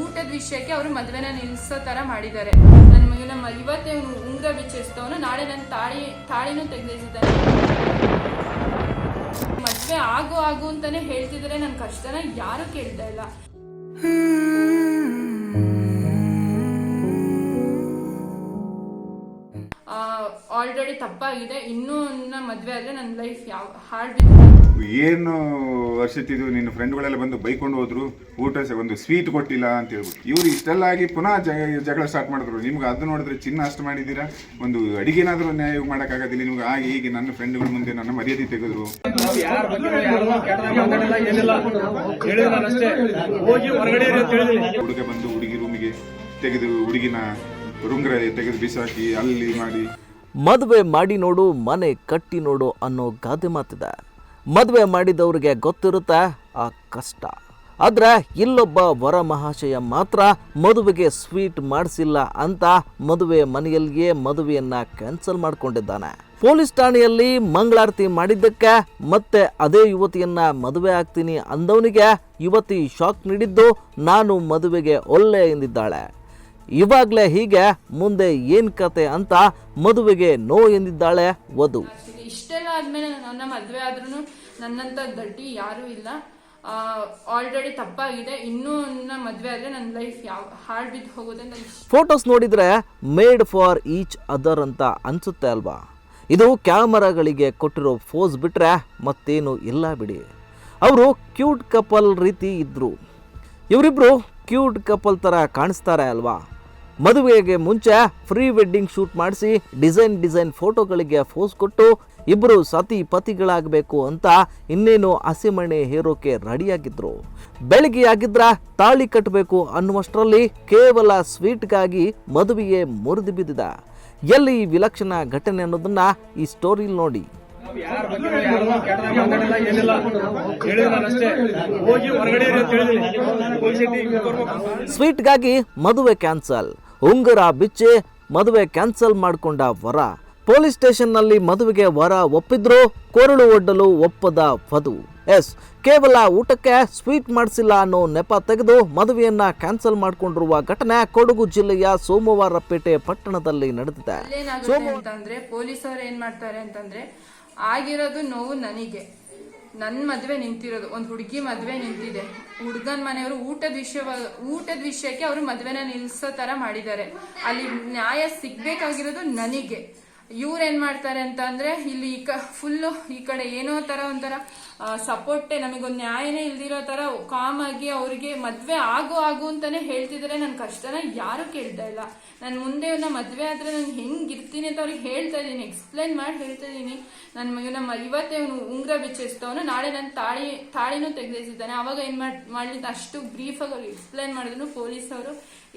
ಊಟದ ವಿಷಯಕ್ಕೆ ಅವರು ಮದುವೆನ ನಿಲ್ಸೋ ತರ ಮಾಡಿದ್ದಾರೆ. ನನ್ನ ಮಗನ ಇವತ್ತೇ ಅವ್ನು ಉಂಗ್ರ ಬಿಚ್ಚಿಸ್ತವನು ನಾಳೆ ನನ್ನ ತಾಳಿ, ತಾಳಿನೂ ತೆಗೆದಿದ್ದಾನೆ ಮದುವೆ ಆಗು ಆಗು ಅಂತಾನೆ ಹೇಳ್ತಿದ್ರೆ ನನ್ನ ಕಷ್ಟನ ಯಾರು ಕೇಳ್ತಾ ಇಲ್ಲ. ಆಲ್ರೆಡಿ ತಪ್ಪಾಗಿದೆ. ಇನ್ನೂ ನನ್ನ ಮದುವೆ ಆದರೆ ನನ್ನ ಲೈಫ್ ಯಾವ ಹಾರ್ಡ್ ಏನು ವರ್ಷತ್ತಿದ್ದು ನಿನ್ನ ಫ್ರೆಂಡ್ಗಳೆಲ್ಲ ಬಂದು ಬೈಕೊಂಡು ಹೋದ್ರು ಊಟ ಸ- ಒಂದು ಸ್ವೀಟ್ ಕೊಟ್ಟಿಲ್ಲ ಅಂತ ಹೇಳ್ಬಿಟ್ಟು. ಇವ್ರು ಇಷ್ಟೆಲ್ಲ ಆಗಿ ಪುನಃ ಜಗ- ಜಗಳ ಸ್ಟಾರ್ಟ್ ಮಾಡಿದ್ರು. ನಿಮ್ಗೆ ಅದು ನೋಡಿದ್ರೆ ಚಿನ್ನ ಅಷ್ಟು ಮಾಡಿದ್ದೀರಾ? ಒಂದು ಅಡಿಗೆನಾದ್ರೂ ನ್ಯಾಯ ಮಾಡೋಕ್ಕಾಗೋದಿಲ್ಲ. ನಿಮ್ಗೆ ಆಗಿ ಹೀಗೆ ನನ್ನ ಫ್ರೆಂಡ್ಗಳ ಮುಂದೆ ನನ್ನ ಮರ್ಯಾದೆ ತೆಗೆದ್ರು. ನಾವು ಯಾರ ಬಗ್ಗೆ ಯಾರು ಕೆಟ್ಟದಾಗಿ ಮಾತಾಡಿಲ್ಲ ಏನಿಲ್ಲ. ಹೇಳಿದ್ರೆ ನಾನು ಹೋಗಿ ಹೊರಗಡೆ ಇರಿ ಅಂತ ಹೇಳಿದೀನಿ ಹುಡುಗ ಬಂದು ಹುಡುಗಿ ರೂಮಿಗೆ ತೆಗೆದು ಹುಡುಗಿನ ರುಂಗ್ರ ತೆಗೆದು ಬಿಸಾಕಿ ಅಲ್ಲಿ ಮಾಡಿ. ಮದುವೆ ಮಾಡಿ ನೋಡು, ಮನೆ ಕಟ್ಟಿ ನೋಡು ಅನ್ನೋ ಗಾದೆ ಮಾತಿದೆ. ಮದುವೆ ಮಾಡಿದವ್ರಿಗೆ ಗೊತ್ತಿರುತ್ತೆ ಆ ಕಷ್ಟ. ಆದರೆ ಇಲ್ಲೊಬ್ಬ ವರ ಮಹಾಶಯ ಮಾತ್ರ ಮದುವೆಗೆ ಸ್ವೀಟ್ ಮಾಡಿಸಿಲ್ಲ ಅಂತ ಮದುವೆ ಮನೆಯಲ್ಲಿಯೇ ಮದುವೆಯನ್ನು ಕ್ಯಾನ್ಸಲ್ ಮಾಡಿಕೊಂಡಿದ್ದಾನೆ. ಪೊಲೀಸ್ ಠಾಣೆಯಲ್ಲಿ ಮಂಗಳಾರತಿ ಮಾಡಿದ್ದಕ್ಕೆ ಮತ್ತೆ ಅದೇ ಯುವತಿಯನ್ನ ಮದುವೆ ಆಗ್ತೀನಿ ಅಂದವನಿಗೆ ಯುವತಿ ಶಾಕ್ ನೀಡಿದ್ದು, ನಾನು ಮದುವೆಗೆ ಒಲ್ಲೆ ಎಂದಿದ್ದಾಳೆ. ಇವಾಗಲೇ ಹೀಗೆ ಮುಂದೆ ಏನು ಕತೆ ಅಂತ ಮದುವೆಗೆ ನೋ ಎಂದಿದ್ದಾಳೆ ವಧು. ಇಷ್ಟೆಲ್ಲ ಆದ್ಮೇಲೆ ನನ್ನ ಮದುವೆ ಆದ್ರೂ ನನ್ನಂತ ದಡ್ಡಿ ಯಾರೂ ಇಲ್ಲ. ಆಲ್ರೆಡಿ ತಪ್ಪಾಗಿದೆ. ಇನ್ನೂ ನನ್ನ ಮದ್ವೆ ಆದ್ರೆ ನನ್ನ ಲೈಫ್ ಯಾವ ಹಾರ್ಡ್ ಬಿದ್ದು ಹೋಗುತ್ತೆ ಅಂತ ಫೋಟೋಸ್ ನೋಡಿದ್ರೆ ಮೇಡ್ ಫಾರ್ ಈಚ್ ಅದರ್ ಅಂತ ಅನ್ಸುತ್ತೆ ಅಲ್ವಾ? ಇದು ಕ್ಯಾಮರಾಗಳಿಗೆ ಕೊಟ್ಟಿರೋ ಫೋಸ್ ಬಿಟ್ರೆ ಮತ್ತೇನು ಇಲ್ಲ ಬಿಡಿ. ಅವರು ಕ್ಯೂಟ್ ಕಪಲ್ ರೀತಿ ಇದ್ರು. ಇವರಿಬ್ರು ಕ್ಯೂಟ್ ಕಪಲ್ ಥರ ಕಾಣಿಸ್ತಾರೆ ಅಲ್ವಾ? ಮದುವೆಗೆ ಮುಂಚೆ ಫ್ರೀ ವೆಡ್ಡಿಂಗ್ ಶೂಟ್ ಮಾಡಿಸಿ ಡಿಸೈನ್ ಡಿಸೈನ್ ಫೋಟೋಗಳಿಗೆ ಫೋಸ್ ಕೊಟ್ಟು ಇಬ್ಬರು ಸತಿ ಪತಿಗಳಾಗಬೇಕು ಅಂತ ಇನ್ನೇನು ಹಸಿಮಣೆ ಹೇರೋಕೆ ರೆಡಿಯಾಗಿದ್ರು. ಬೆಳಿಗ್ಗೆ ಆಗಿದ್ರ ತಾಳಿ ಕಟ್ಟಬೇಕು ಅನ್ನುವಷ್ಟರಲ್ಲಿ ಕೇವಲ ಸ್ವೀಟ್ಗಾಗಿ ಮದುವೆಯೇ ಮುರಿದು ಬಿದ್ದಿದ. ಎಲ್ಲಿ ಈ ವಿಲಕ್ಷಣ ಘಟನೆ ಅನ್ನೋದನ್ನ ಈ ಸ್ಟೋರಿಲಿ ನೋಡಿ. ಸ್ವೀಟ್ಗಾಗಿ ಮದುವೆ ಕ್ಯಾನ್ಸಲ್. ಉಂಗುರ ಬಿಚ್ಚಿ ಮದುವೆ ಕ್ಯಾನ್ಸಲ್ ಮಾಡಿಕೊಂಡ ವರ. ಪೊಲೀಸ್ ಸ್ಟೇಷನ್ನಲ್ಲಿ ಮದುವೆಗೆ ವರ ಒಪ್ಪಿದ್ರು ಕೊರಳು ಒಡ್ಡಲು ಒಪ್ಪದ ವಧು. ಎಸ್ ಕೇವಲ ಊಟಕ್ಕೆ ಸ್ವೀಟ್ ಮಾಡಿಸಿಲ್ಲ ಅನ್ನೋ ನೆಪ ತೆಗೆದು ಮದುವೆಯನ್ನ ಕ್ಯಾನ್ಸಲ್ ಮಾಡಿಕೊಂಡಿರುವ ಘಟನೆ ಕೊಡಗು ಜಿಲ್ಲೆಯ ಸೋಮವಾರಪೇಟೆ ಪಟ್ಟಣದಲ್ಲಿ ನಡೆದಿದೆ. ಅಂತಂದ್ರೆ ಪೊಲೀಸರು ಏನ್ ಮಾಡ್ತಾರೆ ಅಂತಂದ್ರೆ ಆಗಿರೋದು ನೋವು ನನಗೆ. ನನ್ನ ಮದ್ವೆ ನಿಂತಿರೋದು, ಒಂದು ಹುಡುಗಿ ಮದ್ವೆ ನಿಂತಿದೆ. ಹುಡುಗನ ಮನೆಯವರು ಊಟದ ವಿಷಯ ಊಟದ ವಿಷಯಕ್ಕೆ ಅವರು ಮದ್ವೆನ ನಿಲ್ಸೋ ತರ ಮಾಡಿದ್ದಾರೆ. ಅಲ್ಲಿ ನ್ಯಾಯ ಸಿಗ್ಬೇಕಾಗಿರೋದು ನನಗೆ. ಇವ್ರು ಏನ್ ಮಾಡ್ತಾರೆ ಅಂತ ಅಂದ್ರೆ ಇಲ್ಲಿ ಈ ಕ ಫುಲ್ಲು ಈ ಕಡೆ ಏನೋ ತರ ಒಂಥರ ಸಪೋರ್ಟೇ ನಮಗೊಂದು ನ್ಯಾಯನೇ ಇಲ್ದಿರೋ ತರ ಕಾಮ್ ಆಗಿ ಅವ್ರಿಗೆ ಮದ್ವೆ ಆಗು ಆಗು ಅಂತಾನೆ ಹೇಳ್ತಿದ್ರೆ. ನನ್ನ ಕಷ್ಟನ ಯಾರು ಕೇಳ್ತಾ ಇಲ್ಲ. ನಾನು ಮುಂದೆ ಇವನ್ನ ಮದ್ವೆ ಆದ್ರೆ ನಾನು ಹೆಂಗ್ ಇರ್ತೀನಿ ಅಂತ ಅವ್ರಿಗೆ ಹೇಳ್ತಾ ಇದೀನಿ ಎಕ್ಸ್ಪ್ಲೈನ್ ಮಾಡಿ ಹೇಳ್ತಾ ಇದೀನಿ ನನ್ನ ಮಗನ ಇವತ್ತೇ ಅವನು ಉಂಗ್ರ ಬಿಚ್ಚಿಸ್ತವನು ನಾಳೆ ನನ್ನ ತಾಳಿ, ತಾಳಿನೂ ತೆಗೆದಿದ್ದಾನೆ ಅವಾಗ ಏನ್ ಮಾಡ್ ಮಾಡ್ಲಿ ಅಂತ ಅಷ್ಟು ಬ್ರೀಫ್ ಆಗಿ ಅವ್ರಿಗೆ ಎಕ್ಸ್ಪ್ಲೈನ್ ಮಾಡಿದ್ರು ಪೊಲೀಸ್ ಅವರು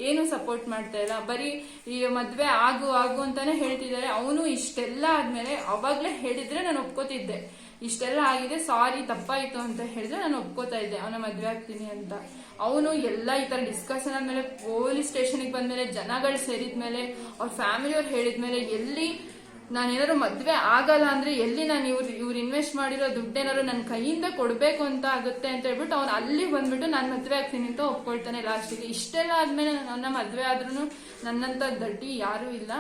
ಏನು ಸಪೋರ್ಟ್ ಮಾಡ್ತಾ ಇಲ್ಲ. ಬರೀ ಈ ಮದ್ವೆ ಆಗು ಆಗು ಅಂತಾನೆ ಹೇಳ್ತಿದ್ದಾರೆ. ಅವನು ಇಷ್ಟೆಲ್ಲ ಆದ್ಮೇಲೆ ಅವಾಗ್ಲೇ ಹೇಳಿದ್ರೆ ನಾನು ಒಪ್ಕೋತಿದ್ದೆ. ಇಷ್ಟೆಲ್ಲ ಆಗಿದೆ, ಸಾರಿ, ತಪ್ಪಾಯ್ತು ಅಂತ ಹೇಳಿದ್ರೆ ನಾನು ಒಪ್ಕೋತಾ ಇದ್ದೆ. ಅವನ ಮದ್ವೆ ಆಗ್ತೀನಿ ಅಂತ. ಅವನು ಎಲ್ಲ ಈ ತರ ಡಿಸ್ಕಷನ್ ಆದ್ಮೇಲೆ ಪೊಲೀಸ್ ಸ್ಟೇಷನ್ಗೆ ಬಂದ್ಮೇಲೆ, ಜನಗಳು ಸೇರಿದ್ಮೇಲೆ, ಅವ್ರ ಫ್ಯಾಮಿಲಿಯವ್ರು ಹೇಳಿದ್ಮೇಲೆ ಎಲ್ಲಿ ನಾನೇನಾದ್ರು ಮದ್ವೆ ಆಗಲ್ಲ ಅಂದ್ರೆ ಎಲ್ಲಿ ನಾನು ಇವ್ರು ಇವ್ರು ಇನ್ವೆಸ್ಟ್ ಮಾಡಿರೋ ದುಡ್ಡೇನಾದ್ರು ನನ್ನ ಕೈಯಿಂದ ಕೊಡ್ಬೇಕು ಅಂತ ಆಗುತ್ತೆ ಅಂತ ಹೇಳ್ಬಿಟ್ಟು ಅವ್ನು ಅಲ್ಲಿ ಬಂದ್ಬಿಟ್ಟು ನಾನು ಮದ್ವೆ ಆಗ್ತೀನಿ ಅಂತ ಒಪ್ಕೊಳ್ತಾನೆ ಲಾಸ್ಟಿಗೆ ಇಷ್ಟೆಲ್ಲ ಆದ್ಮೇಲೆ ನನ್ನ ಮದ್ವೆ ಆದ್ರೂ ನನ್ನಂತ ದಡ್ಡಿ ಯಾರೂ ಇಲ್ಲ.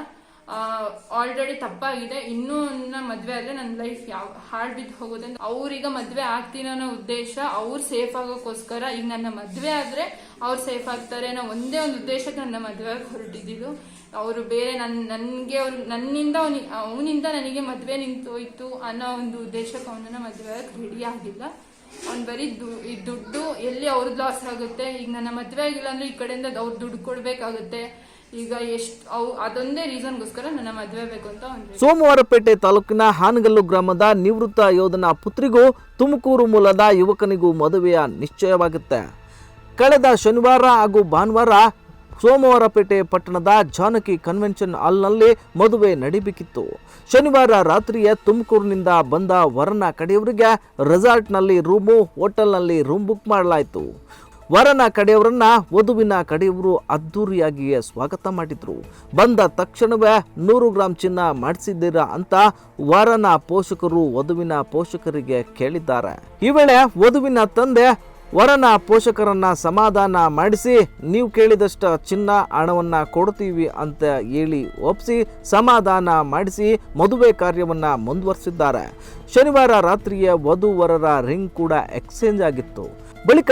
ಆಲ್ರೆಡಿ ತಪ್ಪಾಗಿದೆ. ಇನ್ನೂ ನನ್ನ ಮದ್ವೆ ಆದ್ರೆ ನನ್ನ ಲೈಫ್ ಯಾವ ಹಾರ್ಡ್ ಬಿದ್ದು ಹೋಗುತ್ತೆ ಅವ್ರೀಗ ಮದ್ವೆ ಆಗ್ತೀನಿ ಅನ್ನೋ ಉದ್ದೇಶ ಅವ್ರು ಸೇಫ್ ಆಗೋಕ್ಕೋಸ್ಕರ ಈಗ ನನ್ನ ಮದ್ವೆ ಆದ್ರೆ ಅವ್ರು ಸೇಫ್ ಆಗ್ತಾರೆ ಅನ್ನೋ ಒಂದೇ ಒಂದು ಉದ್ದೇಶಕ್ಕೆ ನನ್ನ ಮದ್ವೆ ಆಗಿ ಹೊರಟಿದ್ದು ಅವರು ಬೇರೆ ನನ್, ನನ್ಗೆ ಅವ್ರು, ನನ್ನಿಂದ ಅವನಿ, ಅವನಿಂದ ನನಗೆ ಮದ್ವೆ ನಿಂತೋಯ್ತು ಅನ್ನೋ ಒಂದು ಉದ್ದೇಶಕ್ಕೆ ಅವನನ್ನ ಮದ್ವೆ ರೆಡಿ ಆಗಿಲ್ಲ. ಅವ್ನ್ ಬರೀ ದು- ಈ ದುಡ್ಡು ಎಲ್ಲಿ ಅವ್ರದ್ದು ಲಾಸ್ ಆಗುತ್ತೆ? ಈಗ ನನ್ನ ಮದ್ವೆ ಆಗಿಲ್ಲ ಅಂದ್ರೆ ಈ ಕಡೆಯಿಂದ ಅವ್ರು ದುಡ್ಡು ಕೊಡ್ಬೇಕಾಗುತ್ತೆ. ಈಗ ಎಷ್ಟು, ಅವು, ಅದೊಂದೇ ರೀಸನ್ಗೋಸ್ಕರ ನನ್ನ ಮದ್ವೆ ಬೇಕು ಅಂತ ಸೋಮವಾರಪೇಟೆ ತಾಲೂಕಿನ ಹಾನಗಲ್ಲು ಗ್ರಾಮದ ನಿವೃತ್ತ ಯೋಧನ ಪುತ್ರಿಗೂ ತುಮಕೂರು ಮೂಲದ ಯುವಕನಿಗೂ ಮದುವೆಯ ನಿಶ್ಚಯವಾಗುತ್ತೆ. ಕಳೆದ ಶನಿವಾರ ಹಾಗೂ ಭಾನುವಾರ ಸೋಮವಾರಪೇಟೆ ಪಟ್ಟಣದ ಜಾನಕಿ ಕನ್ವೆನ್ಷನ್ ಹಾಲ್ನಲ್ಲಿ ಮದುವೆ ನಡಿಬೇಕಿತ್ತು. ಶನಿವಾರ ರಾತ್ರಿಯೇ ತುಮಕೂರಿನಿಂದ ಬಂದ ವರನ ಕಡೆಯವರಿಗೆ ರೆಸಾರ್ಟ್ನಲ್ಲಿ ರೂಮು, ಹೋಟೆಲ್ನಲ್ಲಿ ರೂಮ್ ಬುಕ್ ಮಾಡಲಾಯಿತು. ವರನ ಕಡೆಯವರನ್ನ ವಧುವಿನ ಕಡೆಯವರು ಅದ್ದೂರಿಯಾಗಿಯೇ ಸ್ವಾಗತ ಮಾಡಿದ್ರು. ಬಂದ ತಕ್ಷಣವೇ ನೂರು ಗ್ರಾಂ ಚಿನ್ನ ಮಾಡಿಸಿದ್ದೀರಾ ಅಂತ ವರನ ಪೋಷಕರು ವಧುವಿನ ಪೋಷಕರಿಗೆ ಕೇಳಿದ್ದಾರೆ. ಈ ವೇಳೆ ವಧುವಿನ ತಂದೆ ವರನ ಪೋಷಕರನ್ನ ಸಮಾಧಾನ ಮಾಡಿಸಿ, ನೀವು ಕೇಳಿದಷ್ಟು ಚಿನ್ನ ಹಣವನ್ನ ಕೊಡ್ತೀವಿ ಅಂತ ಹೇಳಿ ಒಪ್ಪಿಸಿ ಸಮಾಧಾನ ಮಾಡಿಸಿ ಮದುವೆ ಕಾರ್ಯವನ್ನ ಮುಂದುವರಿಸಿದ್ದಾರೆ. ಶನಿವಾರ ರಾತ್ರಿಯ ವಧುವರರ ರಿಂಗ್ ಕೂಡ ಎಕ್ಸ್ಚೇಂಜ್ ಆಗಿತ್ತು. ಬಳಿಕ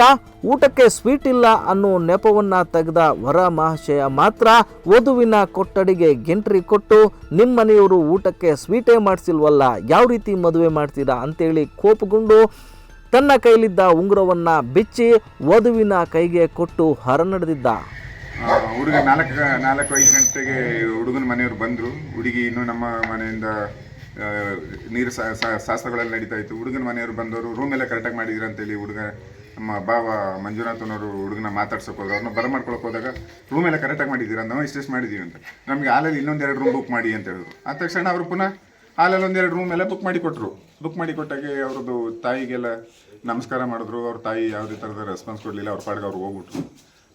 ಊಟಕ್ಕೆ ಸ್ವೀಟ್ ಇಲ್ಲ ಅನ್ನೋ ನೆಪವನ್ನ ತೆಗೆದ ವರ ಮಹಾಶಯ ಮಾತ್ರ ವಧುವಿನ ಕೊಠಡಿಗೆ ಗೆಂಟ್ರಿ ಕೊಟ್ಟು ನಿಮ್ಮ ಮನೆಯವರು ಊಟಕ್ಕೆ ಸ್ವೀಟೇ ಮಾಡಿಸಿಲ್ವಲ್ಲ, ಯಾವ ರೀತಿ ಮದುವೆ ಮಾಡ್ತೀರಾ? ಅಂತೇಳಿ ಕೋಪಗೊಂಡು ತನ್ನ ಕೈಲಿದ್ದ ಉಂಗುರವನ್ನ ಬಿಚ್ಚಿ ವಧುವಿನ ಕೈಗೆ ಕೊಟ್ಟು ಹೊರನಡೆದಿದ್ದ. ನಡೆದಿದ್ದ ಹುಡುಗ ನಾಲ್ಕು ನಾಲ್ಕು, ಐದು ಗಂಟೆಗೆ ಹುಡುಗನ ಮನೆಯವರು ಬಂದರು. ಹುಡುಗಿ ಇನ್ನೂ ನಮ್ಮ ಮನೆಯಿಂದ ನೀರು ಶಾಸ್ತ್ರಗಳೆಲ್ಲ ನಡೀತಾ ಇತ್ತು. ಹುಡುಗನ ಮನೆಯವರು ಬಂದವರು ರೂಮ್ ಎಲ್ಲ ಕರೆಕ್ಟಾಗಿ ಮಾಡಿದಿರ ಅಂತೇಳಿ ಹುಡುಗ, ನಮ್ಮ ಬಾವ ಮಂಜುನಾಥನವರು ಹುಡುಗನ ಮಾತಾಡ್ಸೋಕೆ ಹೋದ್ರು. ಅವ್ರನ್ನ ಬರಮಾಡ್ಕೊಳಕ್ಕೆ ಹೋದಾಗ ರೂಮ್ ಎಲ್ಲ ಕರೆಕ್ಟಾಗಿ ಮಾಡಿದ್ದೀರಾ ನಾವು ಇಷ್ಟೆಷ್ಟು ಮಾಡಿದ್ದೀವಿ ಅಂತ. ನಮಗೆ ಇನ್ನೊಂದು ಇನ್ನೊಂದೆರಡು ರೂಮ್ ಬುಕ್ ಮಾಡಿ ಅಂತ ಹೇಳಿದ್ರು. ಆದ ತಕ್ಷಣ ಅವರು ಪುನಃ ಹಾಲಲ್ಲಿ ಒಂದೆರಡು ರೂಮ್ ಎಲ್ಲ ಬುಕ್ ಮಾಡಿ ಕೊಟ್ಟರು ಬುಕ್ ಮಾಡಿ ಕೊಟ್ಟಾಗೆ ಅವ್ರದ್ದು ತಾಯಿಗೆಲ್ಲ ನಮಸ್ಕಾರ ಮಾಡಿದ್ರು. ಅವ್ರ ತಾಯಿ ಯಾವುದೇ ಥರದ ರೆಸ್ಪಾನ್ಸ್ ಕೊಡಲಿಲ್ಲ. ಅವ್ರ ಪಾಡ್ಗೆ ಅವ್ರು ಹೋಗ್ಬಿಟ್ರು.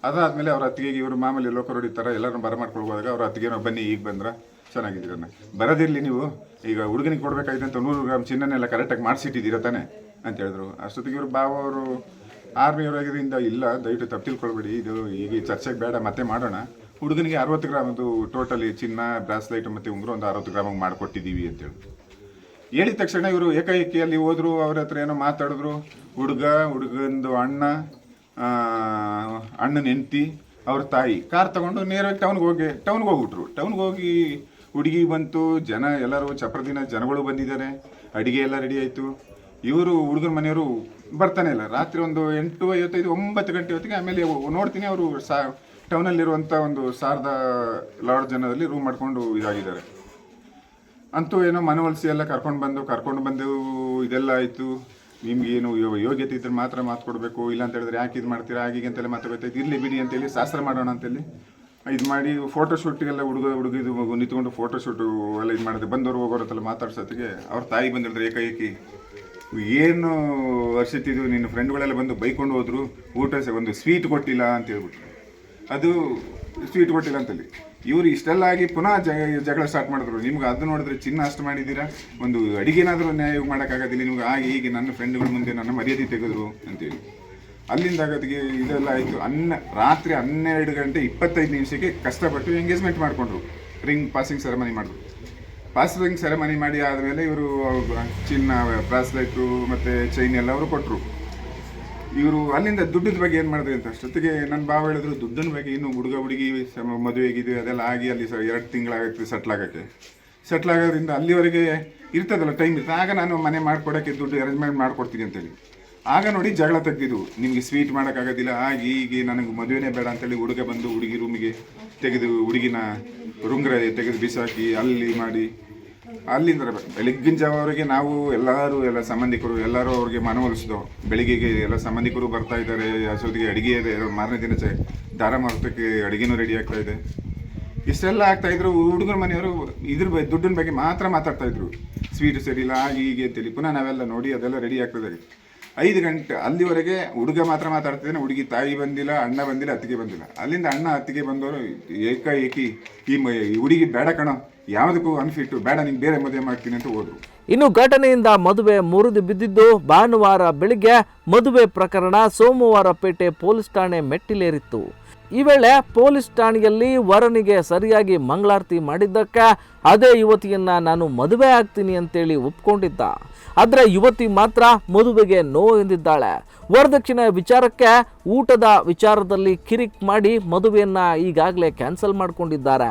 ಅದಾದಮೇಲೆ ಅವ್ರ ಅತ್ತಿಗೆಗೆ ಇವರು ಮಾಮೂಲಿ ಲೋಕರೋಡಿ ಥರ ಎಲ್ಲರೂ ಬರಮಾಡ್ಕೊಳ್ಬೋದಾಗ ಅವ್ರ ಅತ್ತಿಗೆ ಬನ್ನಿ, ಈಗ ಬಂದ್ರೆ? ಚೆನ್ನಾಗಿದ್ದೀರನ್ನ ಬರೋದಿರಲಿ ನೀವು. ಈಗ ಹುಡುಗನಿಗೆ ಅಂತ ನೂರು ಗ್ರಾಮ್ ಚಿನ್ನನೆಲ್ಲ ಕರೆಕ್ಟಾಗಿ ಮಾಡಿಸಿಟ್ಟಿದ್ದೀರ ತಾನೆ? ಅಂತ ಹೇಳಿದ್ರು. ಅಷ್ಟೊತ್ತಿಗೆ ಇವರು ಬಾವ ಅವರು ಆರ್ಮಿಯವರಾಗಿದ್ದರಿಂದ ಇಲ್ಲ, ದಯವಿಟ್ಟು ತಪ್ಪು ತಿಳ್ಕೊಳ್ಬೇಡಿ ಇದು ಈಗ ಚರ್ಚೆಗೆ ಬೇಡ, ಮತ್ತೆ ಮಾಡೋಣ. ಹುಡುಗನಿಗೆ ಅರವತ್ತು ಅದು ಟೋಟಲಿ ಚಿನ್ನ, ಬ್ರಾಸ್ಲೈಟ್ ಮತ್ತು ಉಂಗುರ ಒಂದು ಅರವತ್ತು ಗ್ರಾಮಿಗೆ ಮಾಡಿಕೊಟ್ಟಿದ್ದೀವಿ ಅಂತೇಳಿ ಹೇಳಿದ ತಕ್ಷಣ ಇವರು ಏಕಾಏಕಿಯಲ್ಲಿ ಹೋದರು, ಅವ್ರ ಹತ್ರ ಏನೋ ಮಾತಾಡಿದ್ರು. ಹುಡುಗ, ಹುಡುಗಂದು ಅಣ್ಣ ಅಣ್ಣ ಹೆಂಡತಿ, ಅವ್ರ ತಾಯಿ. ಕಾರ್ ತಗೊಂಡು ನೇರವಾಗಿ ಟೌನ್ಗೆ ಹೋಗಿ ಟೌನ್ಗೆ ಹೋಗ್ಬಿಟ್ರು. ಟೌನ್ಗೆ ಹೋಗಿ ಹುಡುಗಿ ಬಂತು, ಜನ ಎಲ್ಲರೂ ಚಪ್ರದಿನ ಜನಗಳು ಬಂದಿದ್ದಾರೆ. ಅಡುಗೆ ಎಲ್ಲ ರೆಡಿ ಆಯಿತು. ಇವರು ಹುಡುಗನ ಮನೆಯವರು ಬರ್ತಾನೆ ಇಲ್ಲ. ರಾತ್ರಿ ಒಂದು ಎಂಟು ಐವತ್ತೈದು, ಒಂಬತ್ತು ಗಂಟೆ ಹೊತ್ತಿಗೆ ಆಮೇಲೆ ನೋಡ್ತೀನಿ, ಅವರು ಸಾ ಟೌನಲ್ಲಿರುವಂಥ ಒಂದು ಸಾರದ ಲಾರ್ಡ್ ಜನದಲ್ಲಿ ರೂಮ್ ಮಾಡಿಕೊಂಡು ಇದಾಗಿದ್ದಾರೆ. ಅಂತೂ ಏನೋ ಮನವೊಲಿಸಿ ಎಲ್ಲ ಕರ್ಕೊಂಡು ಬಂದು ಕರ್ಕೊಂಡು ಬಂದು ಇದೆಲ್ಲ ಆಯಿತು. ನಿಮ್ಗೆ ಏನು ಯೋ- ಯೋಗ್ಯತೆ ಇದ್ರೆ ಮಾತ್ರ ಮಾತು ಕೊಡಬೇಕು. ಇಲ್ಲ ಅಂತ ಹೇಳಿದ್ರೆ ಯಾಕೆ ಇದು ಮಾಡ್ತೀರಾ? ಹಾಗೆ ಅಂತೆಲ್ಲ ಮಾತಾಡ್ತಾಯಿತ್ತು ಇರಲಿ ಬಿಡಿ ಅಂತೇಳಿ ಶಾಸ್ತ್ರ ಮಾಡೋಣ ಅಂತೇಳಿ ಇದು ಮಾಡಿ ಫೋಟೋ ಶೂಟಿಗೆಲ್ಲ ಹುಡುಗ ಹುಡುಗಿದು ನಿಂತ್ಕೊಂಡು ಫೋಟೋ ಶೂಟು ಎಲ್ಲ ಇದು ಮಾಡಿದೆ. ಬಂದವರು ಹೋಗೋರು ಅಂತೆಲ್ಲ ಮಾತಾಡ್ಸೋತ್ತಿಗೆ ಅವ್ರ ತಾಯಿ ಬಂದಿಳಿದ್ರೆ ಏಕೈಕಿ ಏನು ವರ್ಷತ್ತಿದ್ದು ನಿನ್ನ ಫ್ರೆಂಡ್ಗಳೆಲ್ಲ ಬಂದು ಬೈಕೊಂಡು ಹೋದ್ರು. ಊಟ ಒಂದು ಸ್ವೀಟ್ ಕೊಟ್ಟಿಲ್ಲ ಅಂತ ಹೇಳ್ಬಿಟ್ರು. ಅದು ಸ್ವೀಟ್ ಕೊಟ್ಟಿಲ್ಲ ಅಂತಲ್ಲಿ. ಇವರು ಇಷ್ಟೆಲ್ಲ ಆಗಿ ಪುನಃ ಜಗಳ ಸ್ಟಾರ್ಟ್ ಮಾಡಿದ್ರು. ನಿಮ್ಗೆ ಅದು ನೋಡಿದ್ರೆ ಚಿನ್ನ ಅಷ್ಟು ಮಾಡಿದ್ದೀರಾ? ಒಂದು ಅಡಿಗೆನಾದರೂ ನ್ಯಾಯ ಮಾಡೋಕ್ಕಾಗೋದಿಲ್ಲ. ನಿಮ್ಗೆ ಆಗಿ ಹೀಗೆ ನನ್ನ ಫ್ರೆಂಡ್ಗಳ ಮುಂದೆ ನನ್ನ ಮರ್ಯಾದೆ ತೆಗೆದ್ರು ಅಂತೇಳಿ. ಅಲ್ಲಿಂದ ಆಗೋದಿಗೆ ಇದೆಲ್ಲ ಆಯಿತು. ಅನ್ನ, ರಾತ್ರಿ ಹನ್ನೆರಡು ಗಂಟೆ ಇಪ್ಪತ್ತೈದು ನಿಮಿಷಕ್ಕೆ ಕಷ್ಟಪಟ್ಟು ಎಂಗೇಜ್ಮೆಂಟ್ ಮಾಡಿಕೊಂಡ್ರು. ರಿಂಗ್ ಪಾಸಿಂಗ್ ಸೆರೆಮನಿ ಮಾಡಿದ್ರು ಪಾಸಿಂಗ್ ಸೆರೆಮನಿ ಮಾಡಿ ಆದಮೇಲೆ ಇವರು ಚಿನ್ನ ಬ್ರಾಸ್ಲೆಟು ಮತ್ತು ಚೈನ್ ಎಲ್ಲ ಅವರು ಕೊಟ್ಟರು ಇವರು ಅಲ್ಲಿಂದ ದುಡ್ಡಿನ ಬಗ್ಗೆ ಏನು ಮಾಡಿದ್ರಿ ಅಂತ? ಅಷ್ಟೊತ್ತಿಗೆ ನನ್ನ ಭಾವ ಹೇಳಿದ್ರು, ದುಡ್ಡಿನ ಬಗ್ಗೆ ಇನ್ನು ಹುಡುಗ, ಹುಡುಗಿ ಮದುವೆ ಆಗಿದ್ವಿ ಅದೆಲ್ಲ ಆಗಿ ಅಲ್ಲಿ ಸ ಎರಡು ತಿಂಗಳಾಗುತ್ತೆ ಸೆಟ್ಲ್ ಆಗೋಕ್ಕೆ. ಸೆಟ್ಲ್ ಆಗೋದ್ರಿಂದ ಅಲ್ಲಿವರೆಗೆ ಇರ್ತದಲ್ಲ ಟೈಮ್ ಇರ್ತದೆ. ಆಗ ನಾನು ಮನೆ ಮಾಡ್ಕೊಡೋಕ್ಕೆ ದುಡ್ಡು ಅರೇಂಜ್ಮೆಂಟ್ ಮಾಡ್ಕೊಡ್ತೀನಿ ಅಂತೇಳಿ. ಆಗ ನೋಡಿ ಜಗಳ ತೆಗ್ದಿದ್ದು. ನಿಮಗೆ ಸ್ವೀಟ್ ಮಾಡೋಕ್ಕಾಗೋದಿಲ್ಲ, ಆಗಿ ಹೀಗೆ ನನಗೆ ಮದುವೆನೇ ಬೇಡ ಅಂತೇಳಿ ಹುಡುಗ ಬಂದು ಹುಡುಗಿ ರೂಮಿಗೆ ತೆಗೆದು ಹುಡುಗಿನ ರುಂಗ್ರ ತೆಗೆದು ಬಿಸಾಕಿ ಅಲ್ಲಿ ಮಾಡಿ ಅಲ್ಲಿಂದ ಬೆಳಗ್ಗಿನ ಜಾವವರೆಗೆ ನಾವು ಎಲ್ಲರೂ, ಎಲ್ಲ ಸಂಬಂಧಿಕರು, ಎಲ್ಲರೂ ಅವ್ರಿಗೆ ಮನವೊಲಿಸಿದೋ ಬೆಳಿಗ್ಗೆಗೆ ಎಲ್ಲ ಸಂಬಂಧಿಕರು ಬರ್ತಾ ಇದ್ದಾರೆ, ಅಷ್ಟೊತ್ತಿಗೆ ಅಡುಗೆ ಇದೆ ಮಾರನೇ ದಿನ ದಾರ ಮಾರುತಕ್ಕೆ ಅಡಿಗೆನೂ ರೆಡಿ ಆಗ್ತಾ ಇದೆ. ಇಷ್ಟೆಲ್ಲ ಆಗ್ತಾ ಇದ್ರು ಹುಡುಗರ ಮನೆಯವರು ಇದ್ರ ಬಗ್ಗೆ ದುಡ್ಡಿನ ಬಗ್ಗೆ ಮಾತ್ರ ಮಾತಾಡ್ತಾ ಇದ್ರು. ಸ್ವೀಟ್ ಸರಿಯಿಲ್ಲ ಹಾಗೆ ಹೀಗೆ ಅಂತೇಳಿ. ಪುನಃ ನಾವೆಲ್ಲ ನೋಡಿ ಅದೆಲ್ಲ ರೆಡಿ ಆಗ್ತದೆ ಐದು ಗಂಟೆ ಅಲ್ಲಿವರೆಗೆ ಹುಡುಗ ಮಾತ್ರ ಮಾತಾಡ್ತಿದ್ದಾನೆ, ಹುಡುಗಿ ತಾಯಿ ಬಂದಿಲ್ಲ, ಅಣ್ಣ ಬಂದಿಲ್ಲ, ಅತ್ತಿಗೆ ಬಂದಿಲ್ಲ. ಅಲ್ಲಿಂದ ಅಣ್ಣ ಅತ್ತಿಗೆ ಬಂದವರು ಏಕಾಏಕಿ ಈ ಹುಡುಗಿ ಬೇಡ ಕಣ, ಯಾವುದಕ್ಕೂ ಅನ್ಫಿಟ್ಟು ಬೇಡ, ನಿಂಗೆ ಬೇರೆ ಮದುವೆ ಮಾಡ್ತೀನಿ ಅಂತ ಹೋದ್ರು. ಇನ್ನು ಘಟನೆಯಿಂದ ಮದುವೆ ಮುರಿದು ಬಿದ್ದಿದ್ದು ಭಾನುವಾರ ಬೆಳಿಗ್ಗೆ ಮದುವೆ ಪ್ರಕರಣ ಸೋಮವಾರ ಪೇಟೆ ಪೊಲೀಸ್ ಠಾಣೆ ಮೆಟ್ಟಿಲೇರಿತ್ತು. ಈ ವೇಳೆ ಪೊಲೀಸ್ ಠಾಣೆಯಲ್ಲಿ ವರನಿಗೆ ಸರಿಯಾಗಿ ಮಂಗಳಾರತಿ ಮಾಡಿದ್ದಕ್ಕೆ ಅದೇ ಯುವತಿಯನ್ನ ನಾನು ಮದುವೆ ಆಗ್ತೀನಿ ಅಂತೇಳಿ ಒಪ್ಕೊಂಡಿದ್ದ. ಆದರೆ ಯುವತಿ ಮಾತ್ರ ಮದುವೆಗೆ ನೋ ಎಂದಿದ್ದಾಳೆ. ವರದಕ್ಷಿಣೆ ವಿಚಾರಕ್ಕೆ ಊಟದ ವಿಚಾರದಲ್ಲಿ ಕಿರಿಕ್ ಮಾಡಿ ಮದುವೆಯನ್ನು ಈಗಾಗಲೇ ಕ್ಯಾನ್ಸಲ್ ಮಾಡ್ಕೊಂಡಿದ್ದಾರೆ.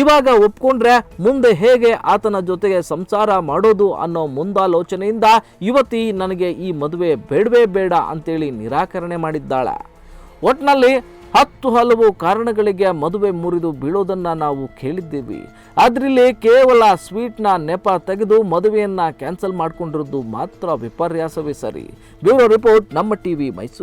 ಇವಾಗ ಒಪ್ಕೊಂಡ್ರೆ ಮುಂದೆ ಹೇಗೆ ಆತನ ಜೊತೆಗೆ ಸಂಸಾರ ಮಾಡೋದು ಅನ್ನೋ ಮುಂದಾಲೋಚನೆಯಿಂದ ಯುವತಿ ನನಗೆ ಈ ಮದುವೆ ಬೇಡವೇ ಬೇಡ ಅಂತೇಳಿ ನಿರಾಕರಣೆ ಮಾಡಿದ್ದಾಳೆ. ಒಟ್ನಲ್ಲಿ ಹತ್ತು ಹಲವು ಕಾರಣಗಳಿಗೆ ಮದುವೆ ಮುರಿದು ಬೀಳೋದನ್ನ ನಾವು ಕೇಳಿದ್ದೀವಿ. ಅದರಲ್ಲಿ ಕೇವಲ ಸ್ವೀಟ್ನ ನೆಪ ತೆಗೆದು ಮದುವೆಯನ್ನ ಕ್ಯಾನ್ಸಲ್ ಮಾಡಿಕೊಂಡಿರೋದು ಮಾತ್ರ ವಿಪರ್ಯಾಸವೇ ಸರಿ. Bureau report, Namma TV Mysuru.